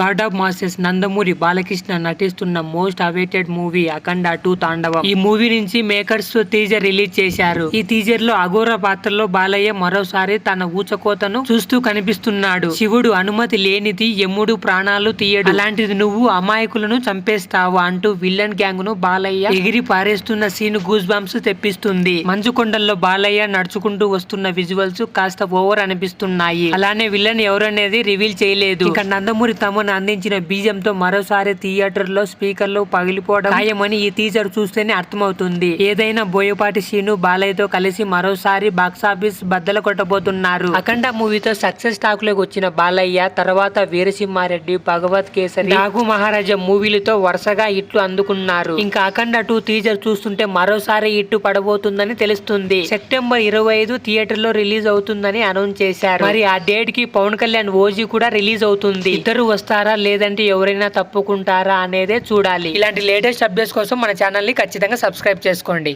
God of masters Nandamuri Balakrishna నటిస్తున్న most awaited movie Akhanda two Thandavam. ఈ movie నుంచి makers teaser release చేశారు. ఈ టీజర్లో అఘోర పాత్రలో బాలయ్య మరోసారి తన ఊచకోతను చూస్తూ కనిపిస్తున్నాడు. శివుడు అనుమతి లేనిది యముడు ప్రాణాలు తీయడు. అలాంటిది నువ్వు అమాయకులను చంపేస్తావు అంటూ విల్లన్ గ్యాంగ్ను బాలయ్య ఎగిరి పారేస్తున్న సీన్ గూస్ బంప్స్ తెప్పిస్తుంది. మంచు కొండల్లో బాలయ్య నడుచుకుంటూ వస్తున్న విజువల్స్ కాస్త ఓవర్ అనిపిస్తున్నాయి. అలానే విల్లన్ ఎవరనేది రివీల్ చేయలేదు. ఇక నందమూరి తమ తమను అందించిన బీజంతో మరోసారి థియేటర్లో స్పీకర్లు పగిలిపోవడం ఖాయమని ఈ టీజర్ చూస్తేనే అర్థమవుతుంది. ఏదైనా బోయపాటి శ్రీను బాలయ్యతో కలిసి మరోసారి బాక్సాఫీస్ బద్దలు కొట్టబోతున్నారు. అఖండ మూవీతో సక్సెస్ టాక్లోకి వచ్చిన బాలయ్య తర్వాత వీరసింహారెడ్డి భగవత్ కేసరి నాగు మహారాజా మూవీలతో వరుసగా ఇట్లు అందుకున్నారు. ఇంకా అఖండ టూ టీజర్ చూస్తుంటే మరోసారి ఇట్టు పడబోతుందని తెలుస్తుంది. సెప్టెంబర్ ఇరవై ఐదు థియేటర్లో రిలీజ్ అవుతుందని అనౌన్స్ చేశారు. మరి ఆ డేట్కి పవన్ కళ్యాణ్ ఓజీ కూడా రిలీజ్ అవుతుంది. ఇద్దరు వస్తారు లేదంటే ఎవరైనా తప్పుకుంటారా అనేదే చూడాలి. ఇలాంటి లేటెస్ట్ అప్డేట్స్ కోసం మన ఛానల్ని ఖచ్చితంగా సబ్స్క్రైబ్ చేసుకోండి.